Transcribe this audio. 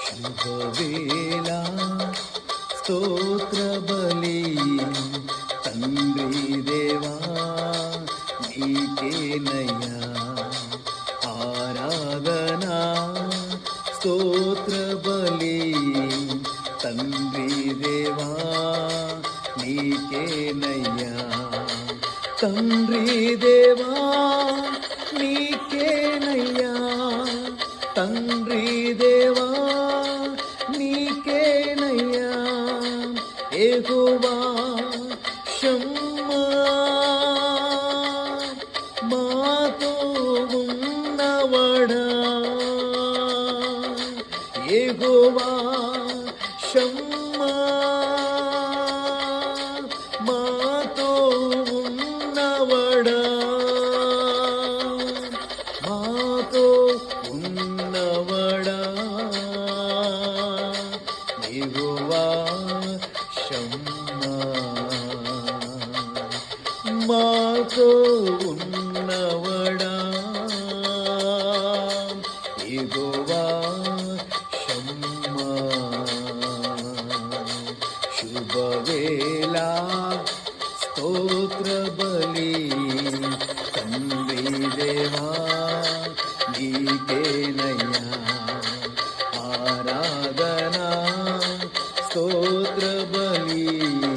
శుభవేళ స్తోత్ర బలి తండ్రి దేవా నీకేనయ్యా ఆరాధనా స్తోత్ర బలి తండ్రి దేవా నీకేనయ్యా తండ్రి దేవా నీకేనయ్యా ఎగువా షమ్మా మాతో ఉన్నవడా. ఎగువా షమ్మా మాతో ఉన్నవడా. మాతో ఉన్నవడా. ఎగువా షమ్మా మాతో ఉన్నవడా ఎగువా షమ్మా శుభవేళ స్తోత్ర బలి తండ్రి దేవా నీకేనయ్యా ఆరాధనా స్తోత్ర బలి